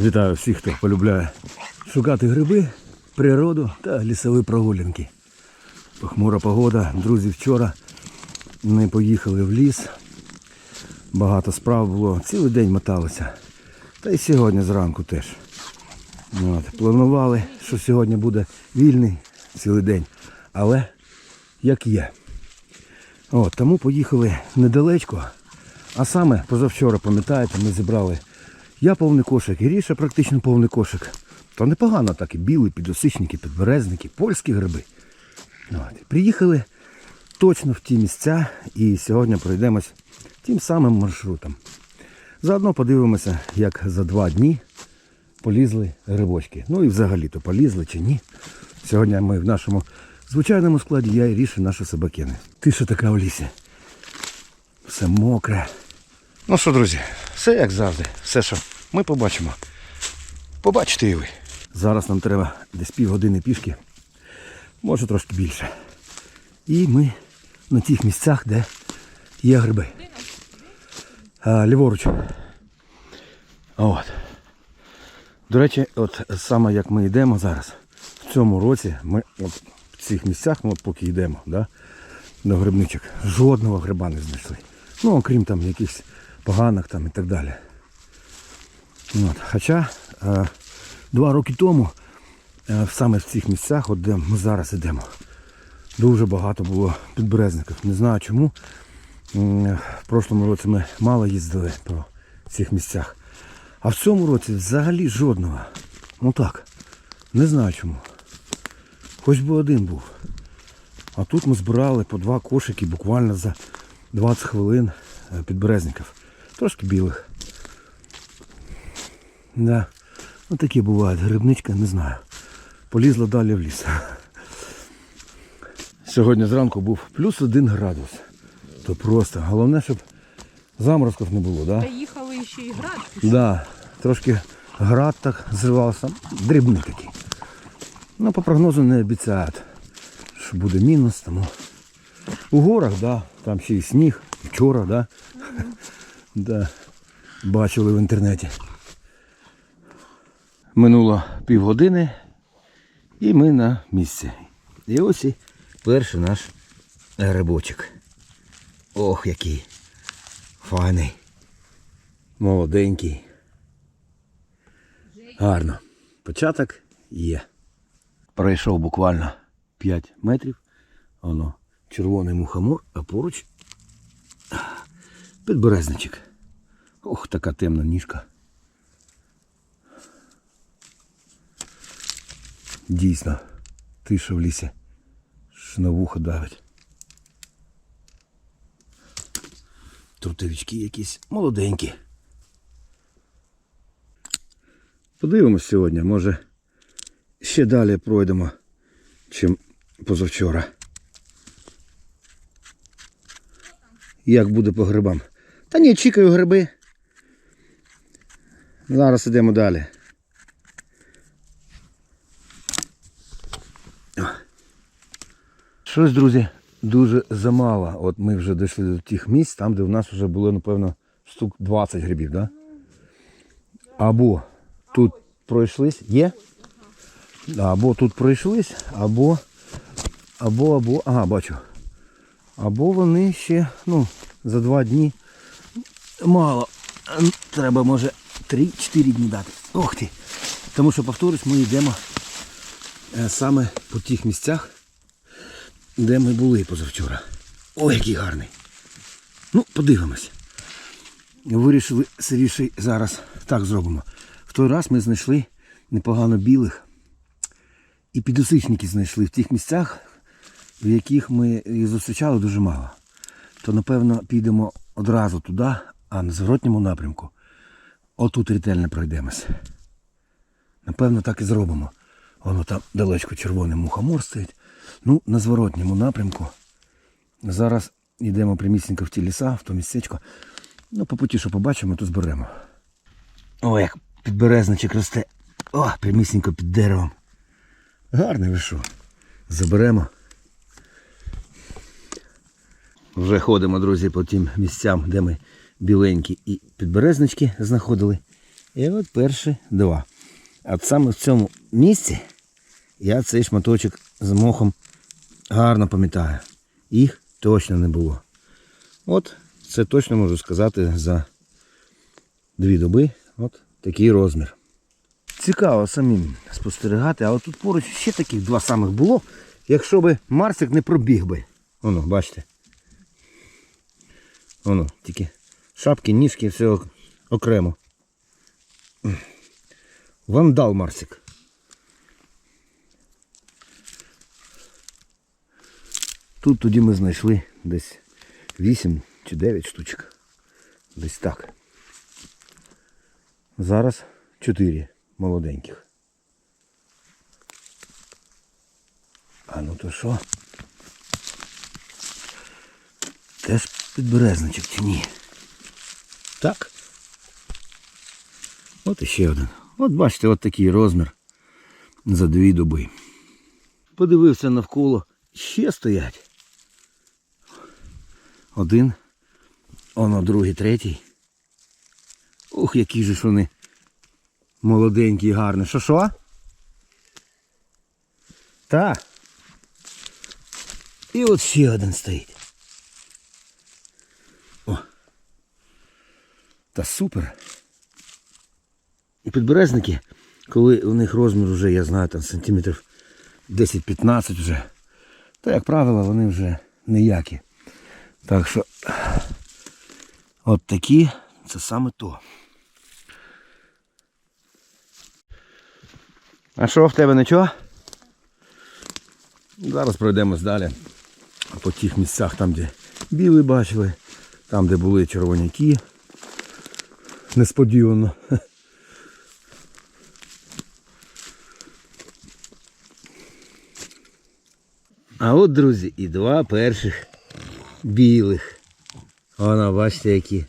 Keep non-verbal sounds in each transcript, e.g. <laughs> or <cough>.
Вітаю всіх, хто полюбляє шукати гриби, природу та лісові прогулянки. Похмура погода. Друзі, вчора ми поїхали в ліс. Багато справ було. Цілий день моталися. Та й сьогодні зранку теж. От. Планували, що сьогодні буде вільний цілий день. Але як є. От, тому поїхали недалечко. А саме позавчора, пам'ятаєте, ми зібрали я повний кошик, і Ріша практично повний кошик. То непогано так і білі, підосичники, підберезники, польські гриби. От. Приїхали точно в ті місця і сьогодні пройдемось тим самим маршрутом. Заодно подивимося, як за два дні полізли грибочки. Ну і взагалі-то полізли чи ні. Сьогодні ми в нашому звичайному складі я і Ріша, наші собакини. Тиша така в лісі. Все мокре. Ну що, друзі, все як завжди. Все, що ми побачимо. Побачите і ви. Зараз нам треба десь півгодини пішки, може трошки більше. І ми на тих місцях, де є гриби. А, ліворуч. От. До речі, от саме як ми йдемо зараз, в цьому році ми от в цих місцях, ми от поки йдемо, да, до грибничок, жодного гриба не знайшли. Ну, окрім там якихось поганих там і так далі. От. Хоча е, два роки тому е, саме в цих місцях, от де ми зараз йдемо, дуже багато було підберезників. Не знаю чому. В прошлому році ми мало їздили по цих місцях. А в цьому році взагалі жодного. Ну так. Не знаю чому. Хоч би один був. А тут ми збирали по два кошики буквально за 20 хвилин е, підберезників. Трошки білих. Да. Ну такі бувають. Грибничка, не знаю. Полізла далі в ліс. Сьогодні зранку був плюс один градус. То просто. Головне, щоб заморозків не було, да? Та їхали ще і град. Да, трошки град так зривався. Дрібний такий. Ну, по прогнозу не обіцяють, що буде мінус. Тому у горах, да, там ще й сніг. Вчора, да. Да. Бачили в інтернеті. Минуло півгодини і ми на місці. І ось і перший наш грибочок. Ох, який файний. Молоденький. Гарно. Початок є. Пройшов буквально 5 метрів. Воно червоний мухомор, а поруч підберезничок. Ох, така темна ніжка. Дійсно, тиша в лісі. Ж на вухо давить. Трутовички якісь молоденькі. Подивимось сьогодні, може ще далі пройдемо, чим позавчора. Як буде по грибам? Та ні, чекаю гриби. Зараз йдемо далі. Щось, друзі, дуже замало. От ми вже дійшли до тих місць, там, де в нас вже було, напевно, штук 20 грибів? Да? Або тут пройшлись, є? Або тут пройшлись, або, або, або, ага, бачу. Або вони ще, ну, за два дні мало. Треба, може, 3-4 дні дати. Ох ти. Тому що, повторюсь, ми йдемо е, саме по тих місцях, де ми були позавчора. Ой, який гарний. Ну, подивимось. Вирішили сиріше зараз так зробимо. В той раз ми знайшли непогано білих. І підосичники знайшли в тих місцях, в яких ми їх зустрічали дуже мало. То напевно підемо одразу туди, а на зворотньому напрямку отут ретельно пройдемось. Напевно, так і зробимо. Воно там далечко червоний мухомор стоїть. Ну, на зворотньому напрямку. Зараз йдемо прямісінько в ті ліса, в то містечко. Ну, по путі, що побачимо, то зберемо. О, як підберезничок росте. О, прямісінько під деревом. Гарний ви. Заберемо. Вже ходимо, друзі, по тим місцям, де ми біленькі і підберезнички знаходили. І от перші два. А саме в цьому місці я цей шматочок з мохом гарно пам'ятаю. Їх точно не було. От це точно можу сказати за дві доби. От такий розмір. Цікаво самим спостерігати, а от тут поруч ще таких два самих було, якщо би Марсик не пробіг би. Воно, бачите. Воно, тільки шапки, ніжки, все окремо. Вандал Марсик. Тут тоді ми знайшли десь 8 чи 9 штучок. Десь так. Зараз 4 молоденьких. А ну то що? Теж підберезничок чи ні? Так. От іще один. От бачите, от такий розмір за дві доби. Подивився навколо. Ще стоять. Один. Оно другий, третій. Ух, які же ж вони молоденькі і гарні. Що що? Та. І от ще один стоїть. Та супер. І підберезники, коли у них розмір вже, я знаю, там сантиметрів 10-15 вже, то, як правило, вони вже ніякі. Так що от такі, це саме то. А що в тебе нічого? Зараз пройдемось далі. По тих місцях, там, де білий бачили, там, де були червоняки. Несподівано. А от, друзі, і два перших білих. Вона, бачите, які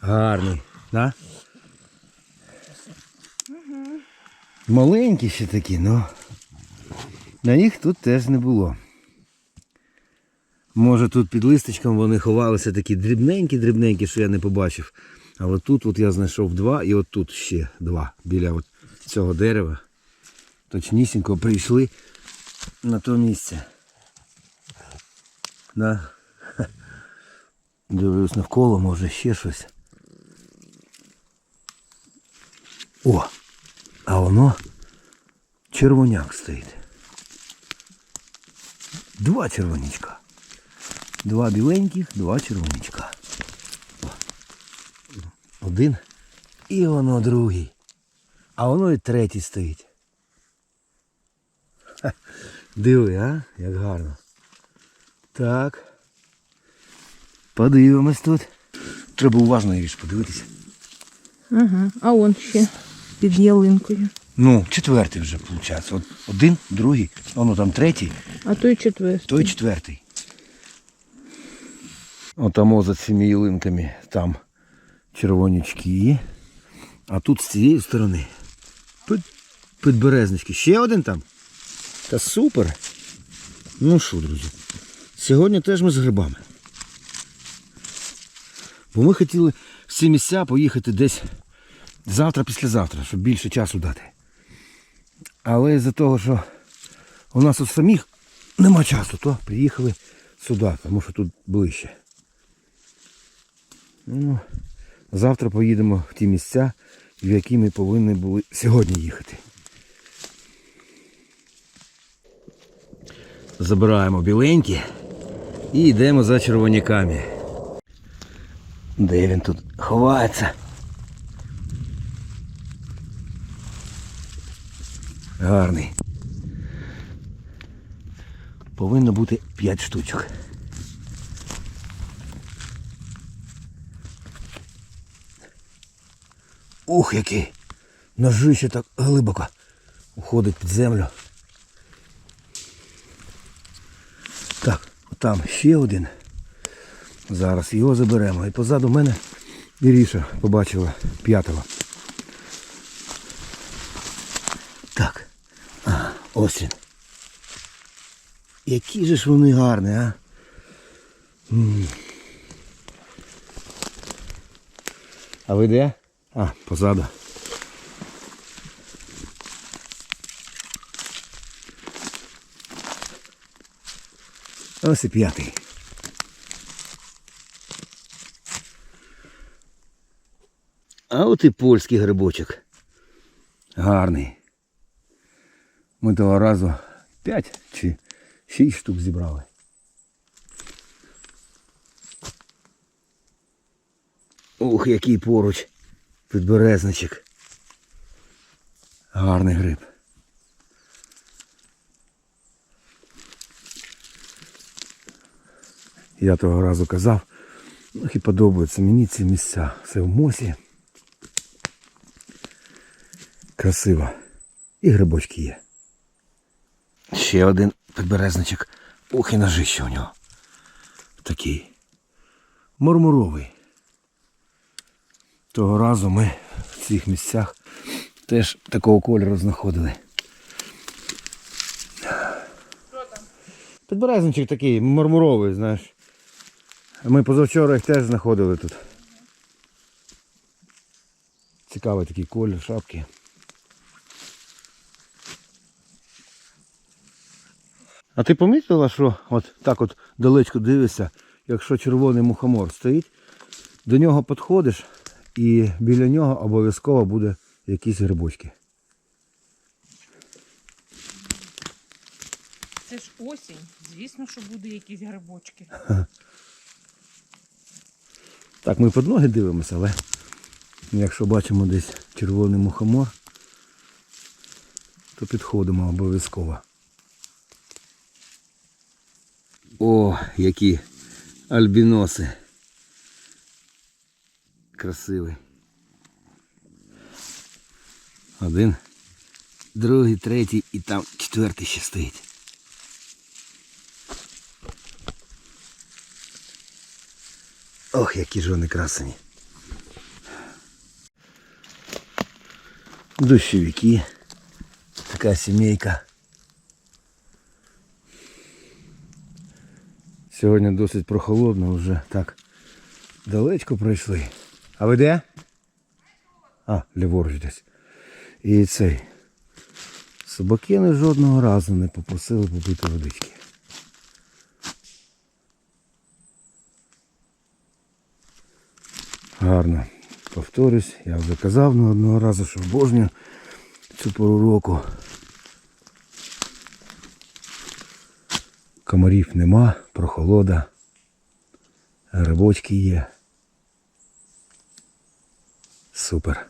гарні. Да? Маленькі ще такі, ну. На їх тут теж не було. Може тут під листочком вони ховалися такі дрібненькі-дрібненькі, що я не побачив. А от тут от я знайшов два і от тут ще два біля от цього дерева. Точнісінько прийшли на то місце. Да. <laughs> Дивлюсь навколо, може ще щось. О! А воно червоняк стоїть. Два червонячка. Два біленьких, два червонячка. Один. І воно другий. А воно і третій стоїть. Ха, Диви, а? Як гарно. Так. Подивимось тут. Треба уважно Іріш, подивитися. Ага. А он ще під ялинкою. Ну, четвертий вже виходить. От один, другий, воно там третій, А той четвертий. той четвертий. Отамо за цими ялинками там червонячки. А тут з цієї сторони під, підберезнички. Ще один там. Та супер. Ну що, друзі, сьогодні теж ми з грибами. Бо ми хотіли в ці місця поїхати десь завтра, післязавтра, щоб більше часу дати. Але із-за того, що у нас у самих нема часу, то приїхали сюди, тому що тут ближче. Ну, завтра поїдемо в ті місця, в які ми повинні були сьогодні їхати. Забираємо біленькі і йдемо за червоняками. Де він тут ховається? Гарний. Повинно бути 5 штучок. Ух, який! Ножище так глибоко уходить під землю. Так, там ще один. Зараз його заберемо. І позаду мене Іріша побачила п'ятого. Так. А, ось він. Які же ж вони гарні, а? А ви де? А, позаду. Ось і п'ятий. А от і польський грибочок. Гарний. Ми того разу п'ять чи 6 штук зібрали. Ух, який поруч підберезничок. Гарний гриб. Я того разу казав, ну, і подобаються мені ці місця. Все в мосі. Красиво. І грибочки є. Ще один підберезничок. Ох, і ножище у нього. Такий. Мармуровий. Того разу ми в цих місцях теж такого кольору знаходили. Підберезничок такий мармуровий, знаєш. Ми позавчора їх теж знаходили тут. Цікавий такий колір, шапки. А ти помітила, що от так от далечко дивишся, якщо червоний мухомор стоїть, до нього підходиш і біля нього обов'язково буде якісь грибочки. Це ж осінь. Звісно, що буде якісь грибочки. <laughs> Так, ми під ноги дивимося, але якщо бачимо десь червоний мухомор, то підходимо обов'язково. О, які альбіноси. Красивий. Один, другий, третій і там четвертий ще стоїть. Ох, які ж вони красені. Дощовики. Така сімейка. Сьогодні досить прохолодно, вже так далечко пройшли. А ви де? А, ліворуч десь. І цей. Собакини жодного разу не попросили попити водички. Гарно. Повторюсь, я вже казав не одного разу, що обожнюю цю пору року. Комарів нема, прохолода. Грибочки є. Супер.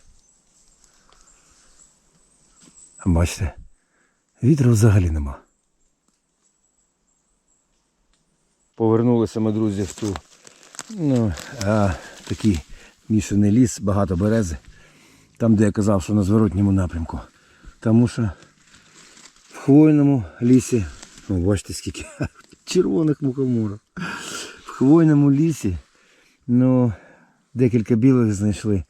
Бачите, вітру взагалі нема. Повернулися ми, друзі, в ту ну, а, такий мішаний ліс, багато берези. Там, де я казав, що на зворотньому напрямку. Тому що в хвойному лісі, ну бачите скільки <laughs> червоних мухоморів. В хвойному лісі, ну, декілька білих знайшли,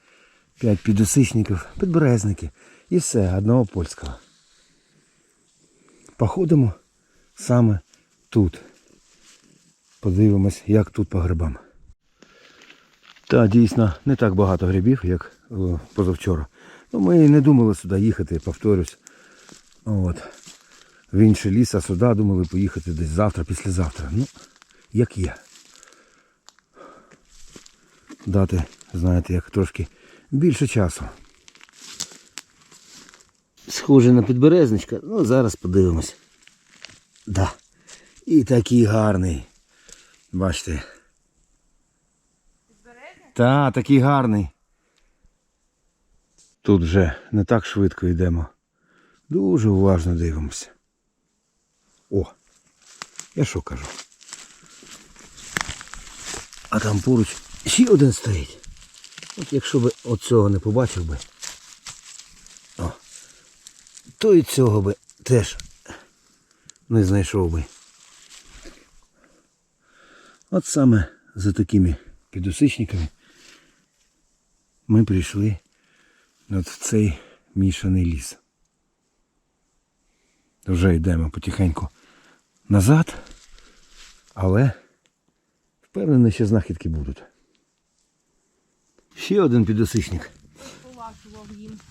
п'ять підосичників, підберезники і все, одного польського. Походимо саме тут. Подивимось, як тут по грибам. Та дійсно не так багато грибів, як позавчора. Ну, ми не думали сюди їхати, повторюсь. От. В інший ліс, а сюди думали поїхати десь завтра, післязавтра. Ну, як є. Дати, знаєте, як трошки більше часу. Схоже на підберезничка, ну зараз подивимось. Да. І такий гарний. Бачите. Та, такий гарний. Тут вже не так швидко йдемо. Дуже уважно дивимося. О, я що кажу? А там поруч ще один стоїть. От якщо би оцього не побачив би, о, то і цього би теж не знайшов би. От саме за такими підосичниками ми прийшли от в цей мішаний ліс. Вже йдемо потихеньку назад, але впевнений, що знахідки будуть. Ще один підосичник.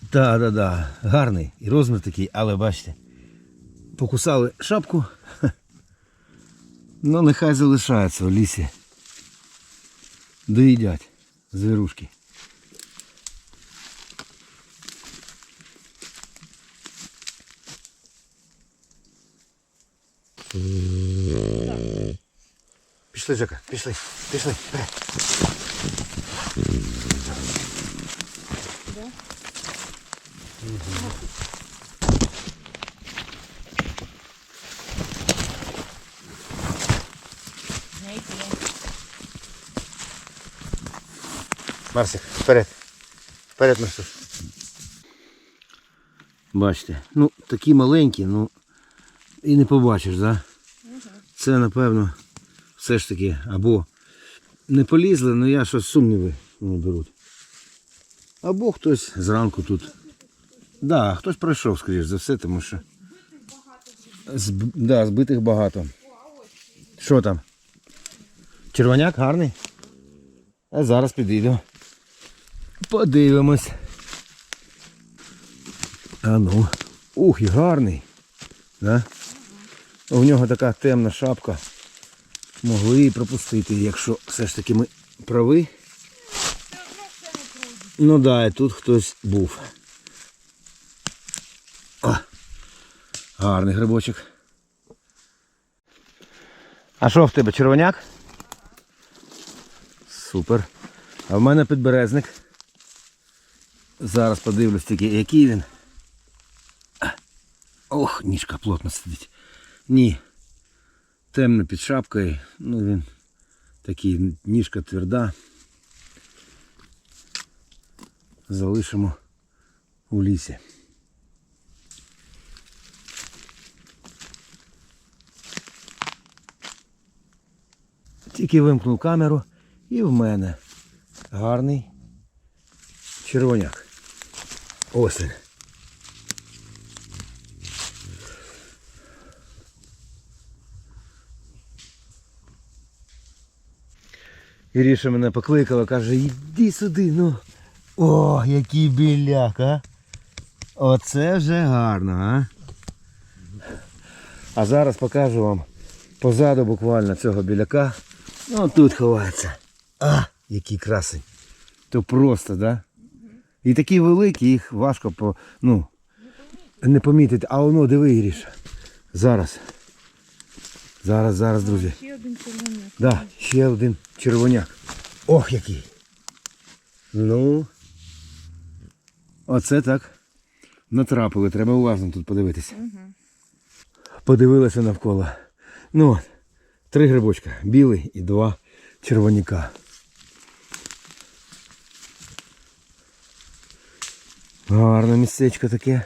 Так, так, так. Гарний. І розмір такий, але бачите. Покусали шапку. Ну, нехай залишається в лісі. Доїдять звірушки. Пішли, Жека, пішли, пішли. вперед. Марсик, вперед. Вперед, Марсик. Бачите, ну такі маленькі, ну і не побачиш, да? Це напевно все ж таки або не полізли, але я щось сумніви беруть. Або хтось зранку тут. Да, хтось пройшов, скоріш за все, тому що. Зб... Да, збитих багато. Що там? Червоняк гарний? А зараз підійду. Подивимось. А ну. Ух, і гарний. Да? У нього така темна шапка. Могли і пропустити, якщо все ж таки ми прави. Ну да, і тут хтось був. О, гарний грибочок. А що в тебе, червоняк? Супер. А в мене підберезник. Зараз подивлюсь тільки, який він. Ох, ніжка плотно сидить. Ні. Темно під шапкою. Ну він такий, ніжка тверда. Залишимо у лісі. Тільки вимкнув камеру і в мене гарний червоняк. Ось Іріша мене покликала, каже, йди сюди, ну. О, який біляк, а. Оце вже гарно, а. А зараз покажу вам позаду буквально цього біляка. Ну тут ховається. А, який красень. То просто, да? І такі великі, їх важко по, ну, не помітити. А воно, диви, Іріша. Зараз. Зараз, зараз, друзі. Ще один червоняк. Да, ще один червоняк. Ох, який. Ну. Оце так. Натрапили, треба уважно тут подивитися. Подивилися навколо. Ну от, три грибочка. Білий і два червоняка. Гарне місцечко таке.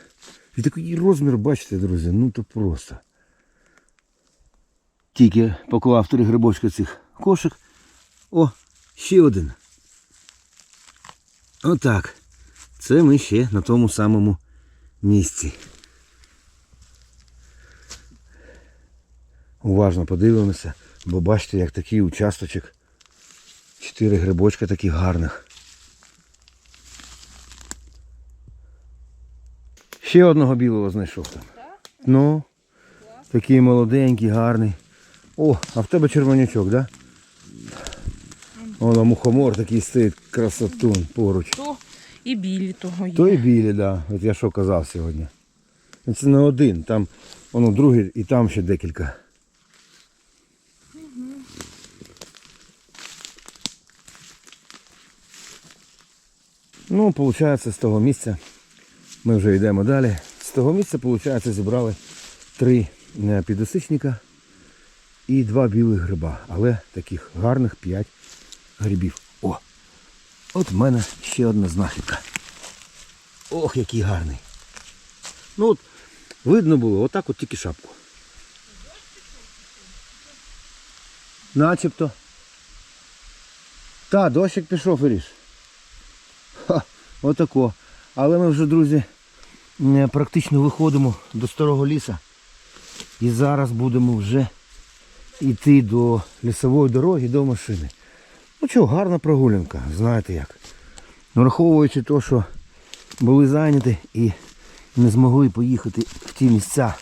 І такий розмір, бачите, друзі, ну то просто. Тільки поклав три грибочки цих кошик. О, ще один. Отак. Це ми ще на тому самому місці. Уважно подивимося, бо бачите, як такий участочок. Чотири грибочка таких гарних. Ще одного білого знайшов там. Ну, такий молоденький, гарний. О, а в тебе червонячок, да? Воно мухомор такий стоїть, красотун поруч. То і білі того є. То і білі, да. От я що казав сьогодні. Це не один, там воно другий і там ще декілька. Ну, виходить, з того місця ми вже йдемо далі. З того місця, виходить, зібрали три е, підосичника і два білих гриба. Але таких гарних п'ять грибів. О! От в мене ще одна знахідка. Ох, який гарний. Ну от, видно було, отак от тільки шапку. Начебто. Та, дощик пішов Іріш. Ха, отако. Але ми вже, друзі, е, практично виходимо до старого ліса. І зараз будемо вже йти до лісової дороги, до машини. Ну що, гарна прогулянка, знаєте як. Враховуючи те, що були зайняті і не змогли поїхати в ті місця,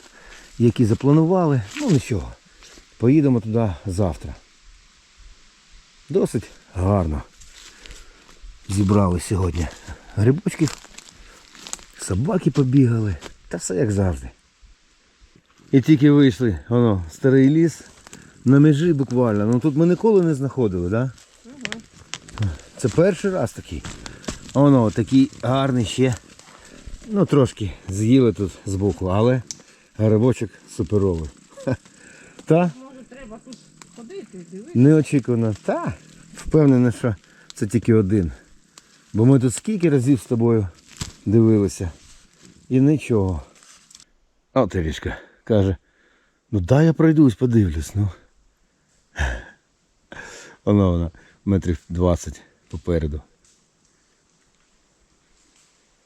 які запланували, ну нічого. Поїдемо туди завтра. Досить гарно. Зібрали сьогодні грибочків, собаки побігали, та все як завжди. І тільки вийшли, воно, старий ліс, на межі буквально. Ну тут ми ніколи не знаходили, так? Да? Це перший раз такий. А Воно такий гарний ще. Ну трошки з'їли тут збоку, але грибочок суперовий. Ха. Та Може, треба тут ходити, дивитися. неочікувано. Та впевнений, що це тільки один. Бо ми тут скільки разів з тобою дивилися. І нічого. От Ірішка каже, ну дай я пройдусь, подивлюсь, ну. Воно вона метрів 20 попереду.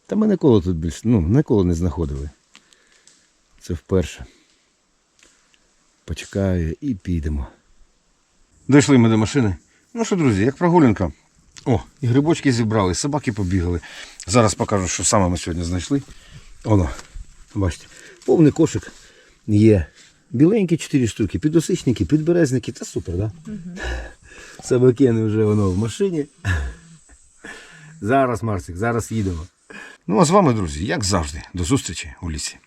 Та ми ніколи тут більше, ну, ніколи не знаходили. Це вперше. Почекаю і підемо. Дійшли ми до машини. Ну що, друзі, як прогулянка. О, і грибочки зібрали, і собаки побігали. Зараз покажу, що саме ми сьогодні знайшли. Оно, бачите, повний кошик є. Біленькі 4 штуки, підосичники, підберезники, це супер, так? Да? Собакени вже воно в машині. Зараз, Марсик, зараз їдемо. Ну а з вами, друзі, як завжди, до зустрічі у лісі.